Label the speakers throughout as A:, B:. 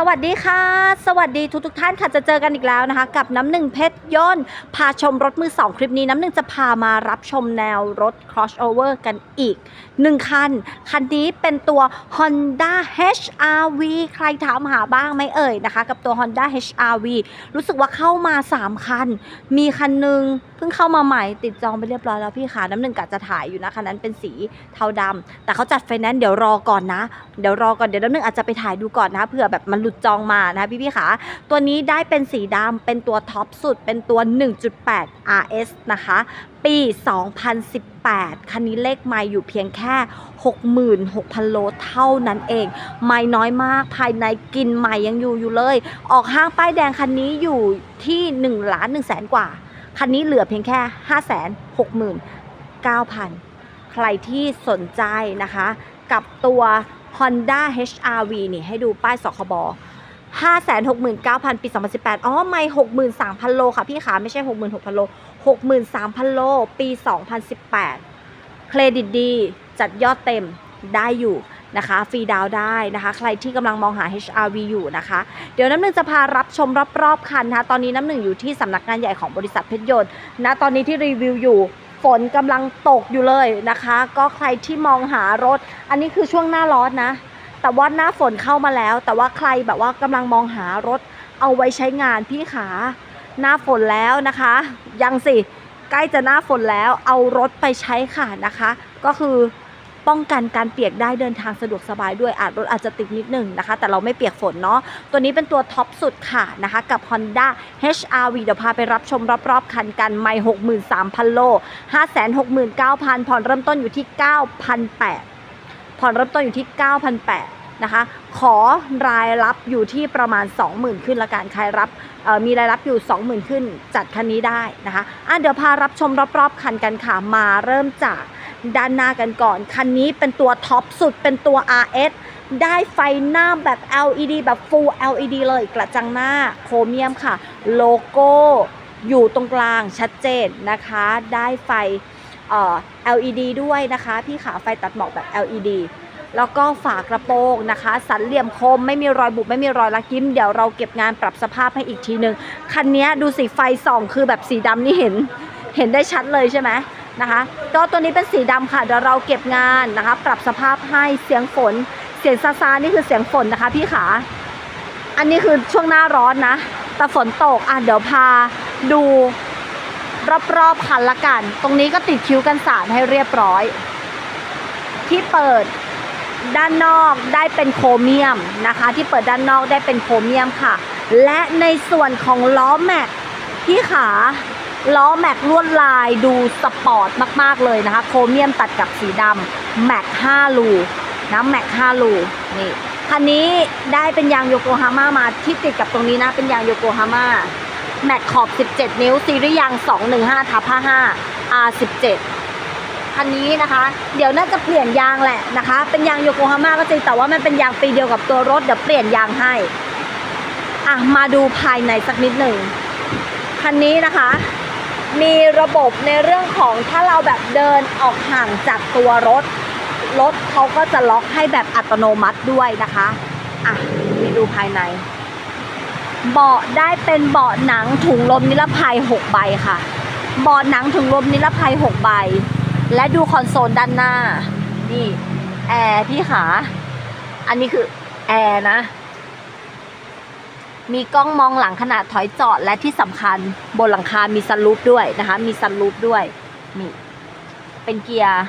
A: สวัสดีค่ะ สวัสดีทุกทกท่านค่ะจะเจอกันอีกแล้วนะคะ กับน้ำหนึ่งเพชรย่นพาชมรถมือสองคลิปนี้น้ำหนึ่งจะพามารับชมแนวรถ crossover กันอีกหนึ่งคัน คันนี้เป็นตัว Honda HRV ใครถามหาบ้างไหมเอ่ยนะคะ กับตัว Honda HRV รู้สึกว่าเข้ามา 3 คัน มีคันหนึ่งเพิ่งเข้ามาใหม่ติดจองไปเรียบร้อยแล้วพี่ขาน้ำหนึ่งกะจะถ่ายอยู่นะคันนั้นเป็นสีเทาดำแต่เขาจัดไฟแนนซ์เดี๋ยวรอก่อนนะ เดี๋ยวรอก่อนเดี๋ยวน้ำหนึ่งอาจจะไปถ่ายดูก่อนนะเผื่อแบบมันหลุดจองมานะพี่พี่ขาตัวนี้ได้เป็นสีดำเป็นตัวท็อปสุดเป็นตัว 1.8 RS นะคะ ปี 2018คันนี้เลขไม่อยู่เพียงแค่ 66,000 โลเท่านั้นเอง ไม่น้อยมากภายในกินใหม่ยังอยู่อยู่เลย ออกห้างป้ายแดงคันนี้อยู่ที่1ล้าน1แสนกว่า คันนี้เหลือเพียงแค่ 569,000 ใครที่สนใจนะคะ กับตัว Honda HRV นี่ให้ดูป้ายสคบ569,000 ปี 2018 อ๋อ ไม่ 63,000 โลค่ะพี่ขาไม่ใช่ 66,000 โล 63,000 โล ปี 2018 เครดิตดี จัดยอดเต็มได้อยู่ นะคะฟรีดาวได้นะคะ ใครที่กำลังมองหา HRV อยู่นะคะ เดี๋ยวน้ำหนึ่งจะพารับชมรอบๆคันนะคะตอนนี้น้ำหนึ่งอยู่ที่สำนักงานใหญ่ของบริษัทเพชรยนต์นะตอนนี้ที่รีวิวอยู่ฝนกำลังตกอยู่เลยนะคะ ก็ใครที่มองหารถ อันนี้คือช่วงหน้าร้อนนะ แต่ว่าหน้าฝนเข้ามาแล้ว แต่ว่าใครแบบว่ากำลังมองหารถเอาไว้ใช้งานพี่ขาหน้าฝนแล้วนะคะ ยังสิใกล้จะหน้าฝนแล้วเอารถไปใช้ค่ะนะคะ ก็คือ ป้องกันการเปียกได้เดินทางสะดวกสบายด้วยอาจรถอาจจะติดนิดหนึ่งนะคะ แต่เราไม่เปียกฝนเนาะตัวนี้เป็นตัวท็อปสุดค่ะนะคะกับ Honda HRV เดี๋ยวพาไปรับชมรอบๆ คันกันไม่63,000 โล 569,000 ผ่อนเริ่มต้นอยู่ที่ 9,800 ผ่อนเริ่มต้นอยู่ที่ 9,800นะคะขอรายรับอยู่ที่ประมาณ 20,000 ขึ้นละกันใครรับมีรายรับอยู่ 20,000 ขึ้นจัดคันนี้ได้นะคะอะเดี๋ยวพารับชมรอบๆ คันกันค่ะมาเริ่มจาก ด้านหน้ากันก่อน คันนี้เป็นตัวท็อปสุดเป็นตัว RS ได้ไฟหน้าแบบ LED แบบ Full LED เลยกระจังหน้าโครเมียมค่ะ โลโก้อยู่ตรงกลางชัดเจนนะคะ ได้ไฟ LED ด้วยนะคะ พี่ขาไฟตัดหมอกแบบ LED แล้วก็ฝากระโปรงนะคะ สันเหลี่ยมคมไม่มีรอยบุบไม่มีรอยลักยิ้ม เดี๋ยวเราเก็บงานปรับสภาพให้อีกทีนึง คันนี้ดูสีไฟส่องคือแบบสีดำนี่เห็น เห็นได้ชัดเลยใช่ไหม นะคะก็ตัวนี้เป็นสีดำค่ะเดี๋ยวเราเก็บงานนะคะ ปรับสภาพให้เสียงฝน เสียงซาซานี่คือเสียงฝนนะคะพี่ขาอันนี้คือช่วงหน้าร้อนนะ แต่ฝนตกอะเดี๋ยวพาดูรอบๆคันละกัน ตรงนี้ก็ติดคิ้วกันสาดให้เรียบร้อย ที่เปิดด้านนอกได้เป็นโครเมียมนะคะ ที่เปิดด้านนอกได้เป็นโครเมียมค่ะ และในส่วนของล้อแม็กพี่ขา ล้อแม็กลวดลายดูสปอร์ตมาก ๆ เลยนะคะ โครเมียมตัดกับสีดำแม็ก5ลูนะแม็ก5ลูนี่คันนี้ได้เป็นยางโยโกฮาม่ามาที่ติดกับตรงนี้นะ เป็นยางโยโกฮาม่าแม็กขอบ 17 นิ้ว ซีรีส์ยาง 215ทับ55 R17 คันนี้นะคะ เดี๋ยวน่าจะเปลี่ยนยางแหละนะคะ เป็นยางโยโกฮาม่าก็จริงแต่ว่ามันเป็นยางปีเดียวกับตัวรถ เดี๋ยวเปลี่ยนยางให้ อะ มาดูภายในสักนิดหนึ่งคันนี้นะคะ มีระบบในเรื่องของถ้าเราแบบเดินออกห่างจากตัวรถ รถเขาก็จะล็อกให้แบบอัตโนมัติด้วยนะคะอะนี่ดูภายใน เบาะได้เป็นเบาะหนังถุงลมนิรภัย 6 ใบค่ะ เบาะหนังถุงลมนิรภัย 6 ใบ และดูคอนโซลด้านหน้า นี่ แอร์พี่ขา อันนี้คือแอร์นะ มีกล้องมองหลังขณะถอยจอดและที่สำคัญบนหลังคา มีซันรูฟด้วยนะคะ มีซันรูฟด้วยนี่เป็นเกียร์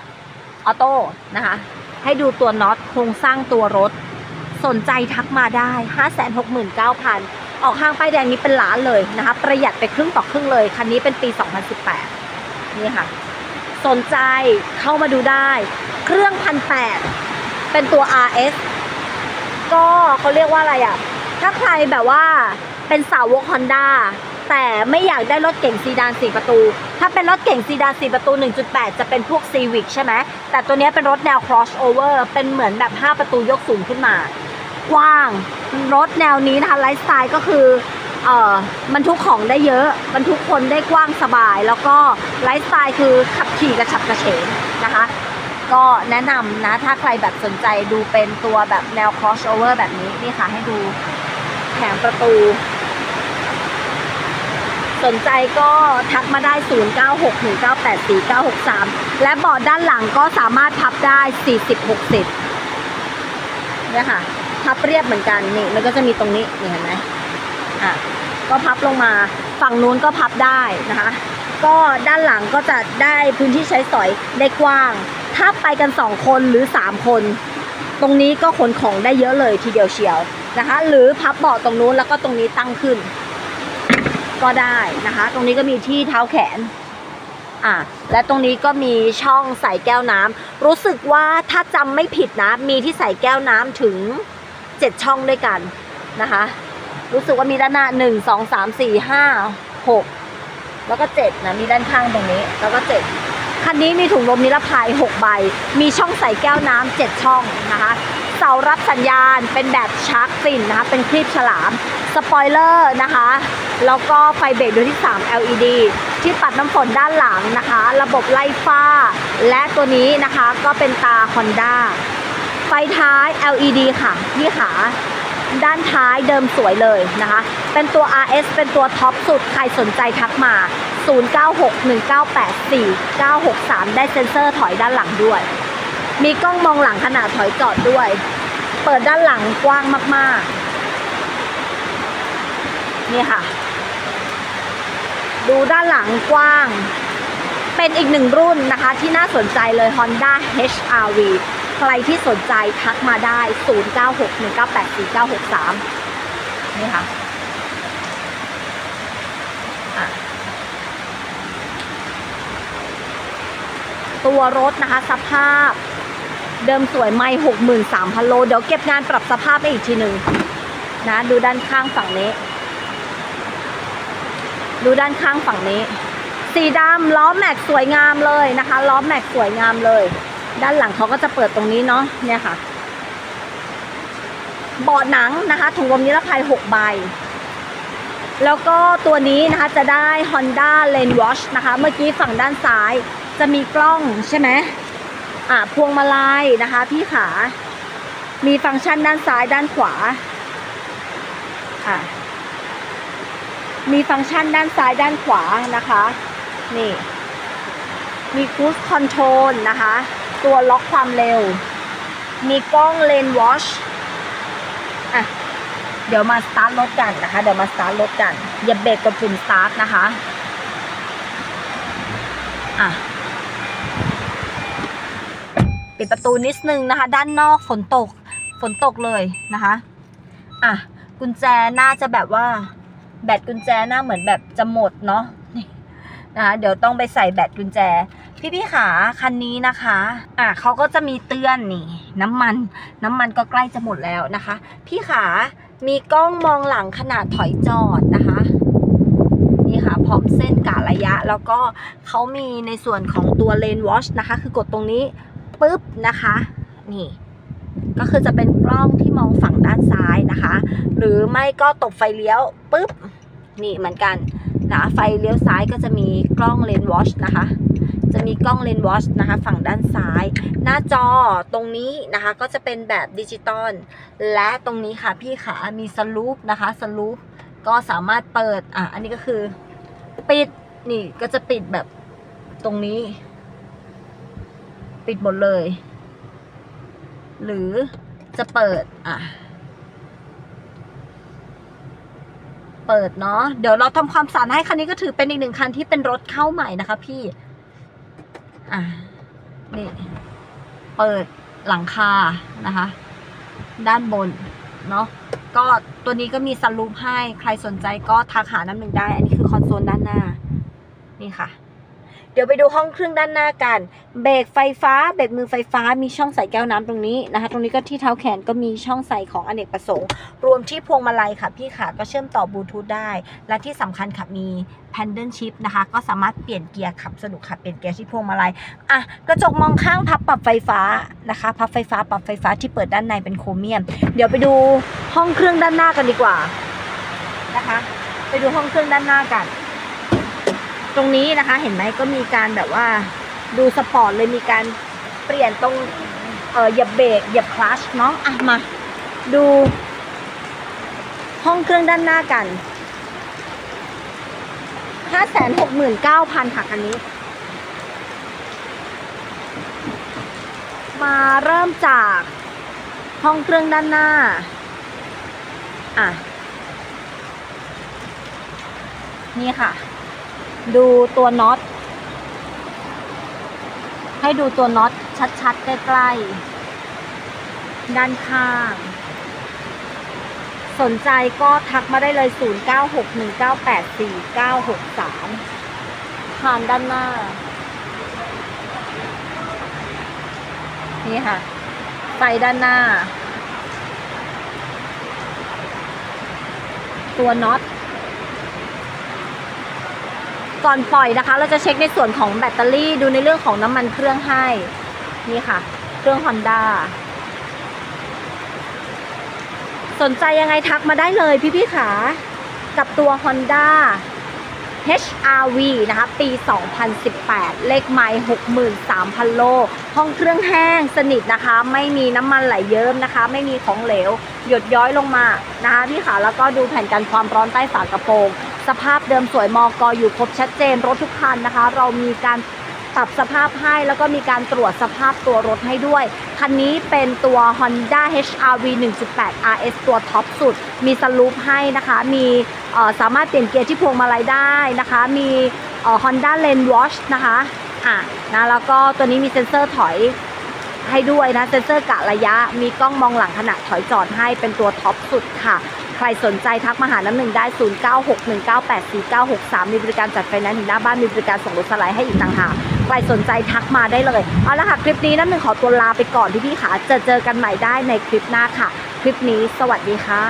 A: ออโต้นะคะ ให้ดูตัวน็อตโครงสร้างตัวรถ สนใจทักมาได้ 569,000 ออกห้างป้ายแดงนี้เป็นล้านเลยนะคะ ประหยัดไปครึ่งต่อครึ่งเลย คันนี้เป็นปี 2018 นี่ค่ะ สนใจเข้ามาดูได้ เครื่องพันแปดเป็นตัว RS ก็เขาเรียกว่าอะไรอะ ถ้าใครแบบว่าเป็นสาวก Honda แต่ไม่อยากได้รถเก่งซีดาน4ประตู ถ้าเป็นรถเก่งซีดาน4ประตู 1.8 จะเป็นพวก Civic ใช่ไหม แต่ตัวนี้เป็นรถแนว crossover เป็นเหมือนแบบ 5 ประตูยกสูงขึ้นมา กว้าง รถแนวนี้นะคะไลฟ์สไตล์ก็คือเอ่อบรรทุกของได้เยอะบรรทุกคนได้กว้างสบาย แล้วก็ไลฟ์สไตล์คือขับขี่กระฉับกระเฉงนะคะ ก็แนะนำนะ ถ้าใครแบบสนใจดูเป็นตัวแบบแนว crossover แบบนี้ นี่ค่ะให้ดู แผงประตู สนใจก็ทักมาได้ 0961984963 และเบาะด้านหลังก็สามารถพับได้ 40-60เนี่ยค่ะ พับเรียบเหมือนกันนี่มันก็จะมีตรงนี้นี่เห็นไหมอะก็พับลงมาฝั่งนู้นก็พับได้นะคะ ก็ด้านหลังก็จะได้พื้นที่ใช้สอยได้กว้าง ถ้าไปกันสองคนหรือสามคน ตรงนี้ก็ขนของได้เยอะเลยทีเดียวเชียว นะคะ หรือพับเบาะตรงนู้นแล้วก็ตรงนี้ตั้งขึ้น ก็ได้นะคะ ตรงนี้ก็มีที่เท้าแขนอะและตรงนี้ก็มีช่องใส่แก้วน้ำรู้สึกว่าถ้าจำไม่ผิดนะมีที่ใส่แก้วน้ำถึง7ช่องด้วยกันนะคะ รู้สึกว่ามีด้านหน้า1 2 3 4 5 6แล้วก็7นะมีด้านข้างตรงนี้ แล้วก็7คันนี้มีถุงลมนิรภัย6ใบ มีช่องใส่แก้วน้ำ7ช่องนะคะ เสารับสัญญาณเป็นแบบชาร์กฟินนะคะ เป็นคลิปฉลาม สปอยเลอร์นะคะ แล้วก็ไฟเบรกดวงที่ 3 LED ที่ปัดน้ำฝนด้านหลังนะคะ ระบบไล่ฟ้า และตัวนี้นะคะก็เป็นตา Honda ไฟท้าย LED ค่ะพี่ขาด้านท้ายเดิมสวยเลยนะคะ เป็นตัว RS เป็นตัวท็อปสุด ใครสนใจทักมา 0961984963 ได้เซ็นเซอร์ถอยด้านหลังด้วย มีกล้องมองหลังขนาดถอยจอดด้วย เปิดด้านหลังกว้างมาก ๆ นี่ค่ะ ดูด้านหลังกว้าง เป็นอีกหนึ่งรุ่นนะคะ ที่น่าสนใจเลย Honda HRV ใครที่สนใจทักมาได้ 0961984963 นี่ค่ะอะตัวรถนะคะสภาพ เดิมสวยไม่63,000โล เดี๋ยวเก็บงานปรับสภาพไปอีกทีหนึ่งนะ ดูด้านข้างฝั่งนี้ ดูด้านข้างฝั่งนี้ สีดำล้อแม็กสวยงามเลยนะคะ ล้อแม็กสวยงามเลย ด้านหลังเขาก็จะเปิดตรงนี้เนาะเนี่ยค่ะเบาะหนังนะคะถุงลมนิรภัย 6 ใบ แล้วก็ตัวนี้นะคะจะได้ Honda Lane Watch นะคะ เมื่อกี้ฝั่งด้านซ้ายจะมีกล้องใช่ไหม อะพวงมาลัยนะคะ พี่ขา มีฟังก์ชันด้านซ้ายด้านขวาอะมีฟังก์ชันด้านซ้ายด้านขวานะคะ นี่ มี Cruise Control นะคะ ตัวล็อกความเร็ว มีกล้องเลนวอชอะเดี๋ยวมาสตาร์ทรถกันนะคะ เดี๋ยวมาสตาร์ทรถกันอย่าเบรกกับปุ่มสตาร์ทนะคะ อะ ปิดประตูนิดนึงนะคะ ด้านนอกฝนตกฝนตกเลยนะคะอะกุญแจน่าจะแบบว่า แบตกุญแจน่าเหมือนแบบจะหมดเนาะนี่ะคะเดี๋ยวต้องไปใส่แบตกุญแจ พี่พี่ขาคันนี้นะคะอะเขาก็จะมีเตือนนี่ น้ำมัน น้ำมันก็ใกล้จะหมดแล้วนะคะ พี่ขามีกล้องมองหลังขนาดถอยจอดนะคะนี่ค่ะพร้อมเส้นกะระยะ แล้วก็เขามีในส่วนของตัวเลนวอชนะคะ คือกดตรงนี้ ปุ๊บนะคะ นี่ ก็คือจะเป็นกล้องที่มองฝั่งด้านซ้ายนะคะ หรือไม่ก็ตบไฟเลี้ยวปุ๊บ นี่เหมือนกันนะไฟเลี้ยวซ้ายก็จะมีกล้องเลนวอชนะคะ จะมีกล้องเลนวอชนะคะ ฝั่งด้านซ้าย หน้าจอตรงนี้นะคะก็จะเป็นแบบดิจิตอลและตรงนี้ค่ะพี่ขามีสลูปนะคะสลูปก็สามารถเปิดอะอันนี้ก็คือ ปิดนี่ก็จะปิดแบบตรงนี้ ปิดหมดเลย หรือจะเปิด อะ เปิดเนาะ เดี๋ยวเราทำความสะอาดให้คันนี้ก็ถือเป็นอีกหนึ่งคันที่เป็นรถเข้าใหม่นะคะพี่ อะ นี่ เปิดหลังคานะคะ ด้านบน เนาะ ก็ตัวนี้ก็มีสลูปให้ ใครสนใจก็ทักหาน้ำหนึ่งได้ อันนี้คือคอนโซลด้านหน้า นี่ค่ะ ดี๋ยวไปดูห้องเครื่องด้านหน้ากัน เบรกไฟฟ้า เบรกมือไฟฟ้า มีช่องใส่แก้วน้ำตรงนี้นะคะ ตรงนี้ก็ที่เท้าแขนก็มีช่องใส่ของอเนกประสงค์ รวมที่พวงมาลัยค่ะ พี่ขาก็เชื่อมต่อบลูทูธได้ และที่สำคัญค่ะมี Paddle Shift นะคะ ก็สามารถเปลี่ยนเกียร์ขับสนุกค่ะ เปลี่ยนเกียร์ที่พวงมาลัย อะ กระจกมองข้างพับปรับไฟฟ้านะคะ พับไฟฟ้า ปรับไฟฟ้าที่เปิดด้านในเป็นโครเมียม เดี๋ยวไปดูห้องเครื่องด้านหน้ากันดีกว่า นะคะ ไปดูห้องเครื่องด้านหน้ากัน ตรงนี้นะคะ เห็นไหมก็มีการแบบว่าดูสปอร์ตเลยมีการเปลี่ยนตรงเออหยียบเบรกหยียบคลัชเนาะอะมา ดู ห้องเครื่องด้านหน้ากันห้าแสนหกหมื่นเก้าพันค่ะคันนี้ มาเริ่มจากห้องเครื่องด้านหน้า อะ นี่ค่ะ ดูตัวน็อต ให้ดูตัวน็อตชัดๆ ใกล้ๆ ด้านข้าง สนใจก็ทักมาได้เลย 0961984963 ผ่านด้านหน้า นี่ค่ะไฟด้านหน้า ตัวน็อต ก่อนปล่อยนะคะ เราจะเช็คในส่วนของแบตเตอรี่ดูในเรื่องของน้ำมันเครื่องให้ นี่ค่ะ เครื่อง Honda สนใจยังไงทักมาได้เลยพี่ๆขา กับตัว Honda HRV นะคะ ปี 2018 เลขไมล์63,000 โล ห้องเครื่องแห้งสนิทนะคะ ไม่มีน้ำมันไหลเยิ้มนะคะ ไม่มีของเหลว หยดย้อยลงมานะคะพี่ขาแล้วก็ดูแผ่นกันความร้อนใต้ฝากระโปรง สภาพเดิมสวยมอกออยู่ครบชัดเจนรถทุกคันนะคะ เรามีการปรับสภาพให้แล้วก็มีการตรวจสภาพตัวรถให้ด้วย คันนี้เป็นตัว Honda HRV 1.8 RS ตัวท็อปสุด มีสลูปให้นะคะ มีเอ่อสามารถเปลี่ยนเกียร์ที่พวงมาลัยได้นะคะ มีเอ่อ Honda Lane Watch นะคะอะนะแล้วก็ตัวนี้มีเซ็นเซอร์ถอย ให้ด้วยนะเซ็นเซอร์กะระยะ มีกล้องมองหลังขณะถอยจอดให้เป็นตัวท็อปสุดค่ะ ใครสนใจทักมาหาน้ำหนึ่งได้ 0961984963 มีบริการจัดไฟแนนซ์ถึงหน้าบ้านมีบริการส่งรถสไลด์ให้อีกต่างหากใครสนใจทักมาได้เลย เอาละค่ะ คลิปนี้น้ำหนึ่งขอตัวลาไปก่อนที่พี่ขาจะเจอกันใหม่ได้ในคลิปหน้าค่ะ คลิปนี้สวัสดีค่ะ